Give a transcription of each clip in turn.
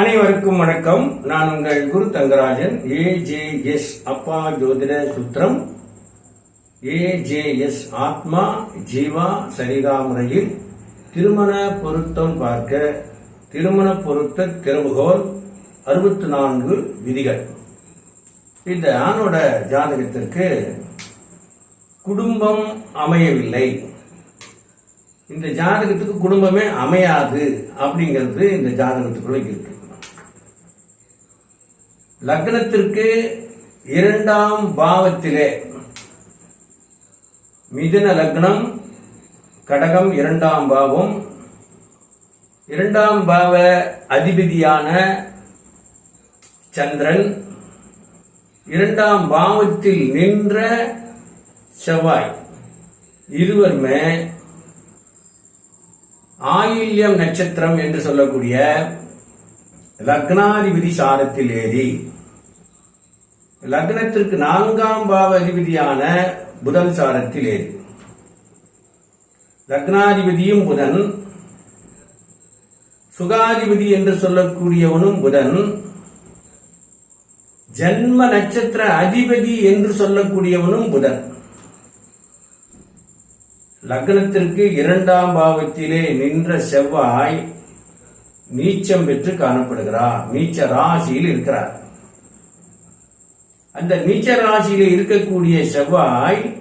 அனைவருக்கும் வணக்கம். நான் உங்கள் குரு தங்கராஜன் ஏஜேஎஸ் அப்பா ஜோதிட சுத்திரம் ஏஜேஎஸ் ஆத்மா ஜீவா சரிதா முறையில் திருமண பொருத்தம் பார்க்க திருமண பொருத்த திறவுகோல் அறுபத்தி நான்கு விதிகள். இந்த ஆணோட ஜாதகத்திற்கு குடும்பம் அமையவில்லை. இந்த ஜாதகத்துக்கு குடும்பமே அமையாது அப்படிங்கிறது இந்த ஜாதகத்துக்குள்ள இருக்கு. லக்னத்திற்கு இரண்டாம் பாவத்திலே மிதுன லக்னம் கடகம் இரண்டாம் பாவம். இரண்டாம் பாவ அதிபதியான சந்திரன் இரண்டாம் பாவத்தில் நின்ற செவ்வாய். இருவருமே ஆயில்யம் நட்சத்திரம் என்று சொல்லக்கூடிய லக்னாதிபதி சாரத்தில் ஏறி லக்னத்திற்கு நான்காம் பாவ அதிபதியான புதன் சாரத்தில் ஏறி. லக்னாதிபதியும் புதன் சுகாதிபதி என்று சொல்லக்கூடியவனும் புதன் ஜென்ம நட்சத்திர அதிபதி என்று சொல்லக்கூடியவனும் புதன். லக்னத்திற்கு இரண்டாம் பாவத்திலே நின்ற செவ்வாய் நீச்சம் பெற்று காணப்படுகிறார். நீச்ச ராசியில் இருக்கிறார். அந்த நீச்ச ராசியில இருக்கக்கூடிய செவ்வாய்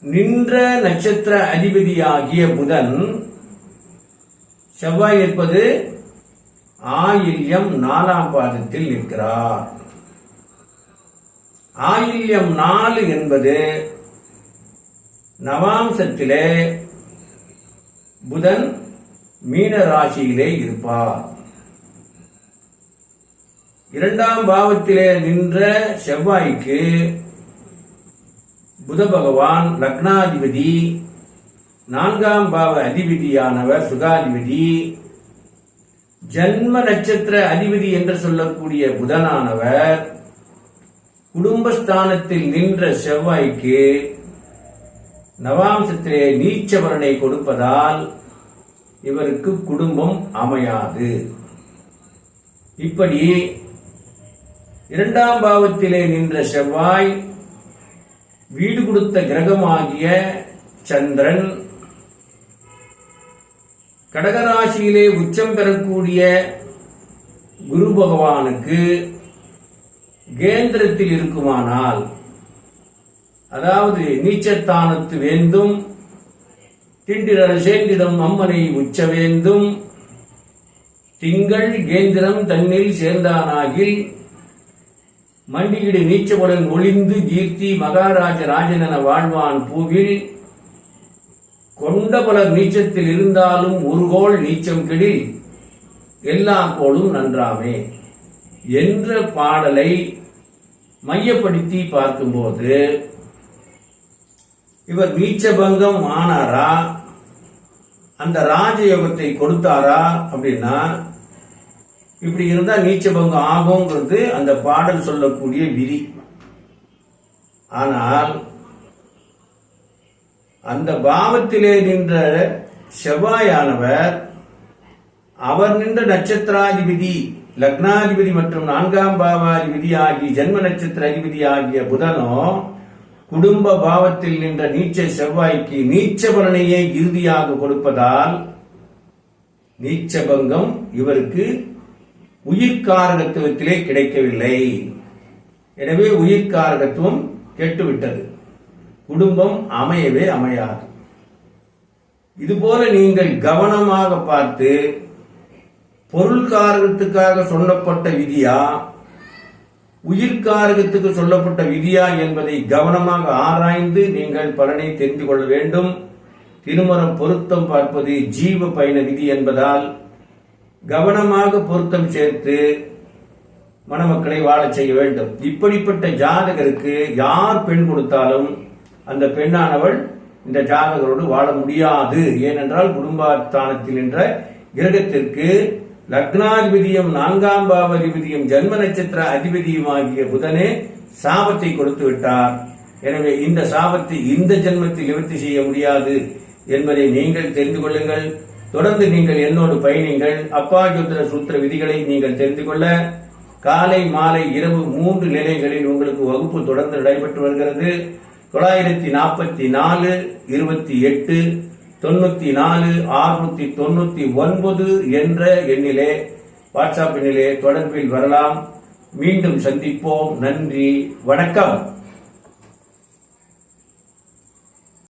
நின்ற நட்சத்திர அதிபதியாகிய புதன் செவ்வாய் இருப்பது ஆயில்யம் நாலாம் பாதத்தில் நிற்கிறார். ஆயில்யம் நாலு என்பது நவாம்சத்திலே புதன் மீன ராசியிலே இருப்பார். இரண்டாம் பாவத்திலே நின்ற செவ்வாய்க்கு புத பகவான் லக்னாதிபதி நான்காம் பாவ அதிபதியானவர் சுகாதிபதி ஜன்ம நட்சத்திர அதிபதி என்று சொல்லக்கூடிய புதனானவர் குடும்பஸ்தானத்தில் நின்ற செவ்வாய்க்கு நவாம்சத்திலே நீச்சவரனை கொடுப்பதால் இவருக்கு குடும்பம் அமையாது. இப்படி இரண்டாம் பாவத்திலே நின்ற செவ்வாய் வீடு கொடுத்த கிரகமாகிய சந்திரன் கடகராசியிலே உச்சம் பெறக்கூடிய குரு பகவானுக்கு கேந்திரத்தில் இருக்குமானால் அதாவது நீச்சத்தானத்து வேண்டும் திண்டிரல் சேர்ந்திடம் அம்மனை உச்ச வேண்டும். திங்கள் கேந்திரம் தன்னில் சேர்ந்தானாகில் மண்டியிடு நீச்சவுடன் ஒளிந்து கீர்த்தி மகாராஜ ராஜனென வாழ்வான் பூவில். கொண்ட பலர் நீச்சத்தில் இருந்தாலும் ஒரு கோள் நீச்சம் கெடில் எல்லா கோளும் நன்றாமே என்ற பாடலை மையப்படுத்தி பார்க்கும்போது இவர் நீச்சபங்கம் ஆனாரா? அந்த ராஜயோகத்தை கொடுத்தாரா அப்படின்னா இப்படி இருந்தா நீச்சபங்கம் ஆகுங்கிறது அந்த பாடல் சொல்லக்கூடிய விதி. ஆனால் அந்த பாவத்திலே நின்ற செவ்வாயானவர் அவர் நின்ற நட்சத்திராதிபதி லக்னாதிபதி மற்றும் நான்காம் பாவாதிபதி ஆகிய ஜென்ம நட்சத்திர அதிபதி ஆகிய புதனோ குடும்ப பாவத்தில் நின்ற நீச்ச செவ்வாய்க்கு நீச்ச பலனையே இறுதியாக கொடுப்பதால் நீச்சபங்கம் இவருக்கு உயிர்காரகத்துவத்திலே கிடைக்கவில்லை. எனவே உயிர்காரகத்துவம் கெட்டுவிட்டது. குடும்பம் அமையவே அமையாது. இதுபோல நீங்கள் கவனமாக பார்த்து பொருள்காரகத்துக்காக சொல்லப்பட்ட விதியா? உயிர்காரகத்துக்கு சொல்லப்பட்ட விதியா என்பதை கவனமாக ஆராய்ந்து நீங்கள் பலனை தெரிந்து கொள்ள வேண்டும். திருமணம் பொருத்தம் பார்ப்பது ஜீவ பயண விதி என்பதால் கவனமாக பொருத்தம் சேர்த்து மணமக்களை வாழச் செய்ய வேண்டும். இப்படிப்பட்ட ஜாதகருக்கு யார் பெண் கொடுத்தாலும் அந்த பெண்ணானவள் இந்த ஜாதகரோடு வாழ முடியாது. ஏனென்றால் குடும்பஸ்தானத்தில் என்ற கிரகத்திற்கு லக்னாதிபதியும் நான்காம் பாவ அதிபதியும் ஜன்ம நட்சத்திர அதிபதியும் ஆகிய புதனே சாபத்தை கொடுத்து விட்டார். எனவே இந்த சாபத்தை இந்த ஜென்மத்தில் நிவர்த்தி செய்ய முடியாது என்பதை நீங்கள் தெரிந்து கொள்ளுங்கள். தொடர்ந்து நீங்கள் என்னோடு பயணிங்கள். அப்பாயுத்திர சூத்திர விதிகளை நீங்கள் தெரிந்து கொள்ள. காலை மாலை இரவு மூன்று நிலைகளில் உங்களுக்கு வகுப்பு தொடர்ந்து நடைபெற்று வருகிறது. தொள்ளாயிரத்தி நாற்பத்தி நாலு இருபத்தி எட்டு தொண்ணூத்தி நாலு ஆறுநூற்றி தொண்ணூத்தி ஒன்பது என்ற எண்ணிலே வாட்ஸ்அப் எண்ணிலே தொடர்பில் வரலாம். மீண்டும் சந்திப்போம். நன்றி. வணக்கம்.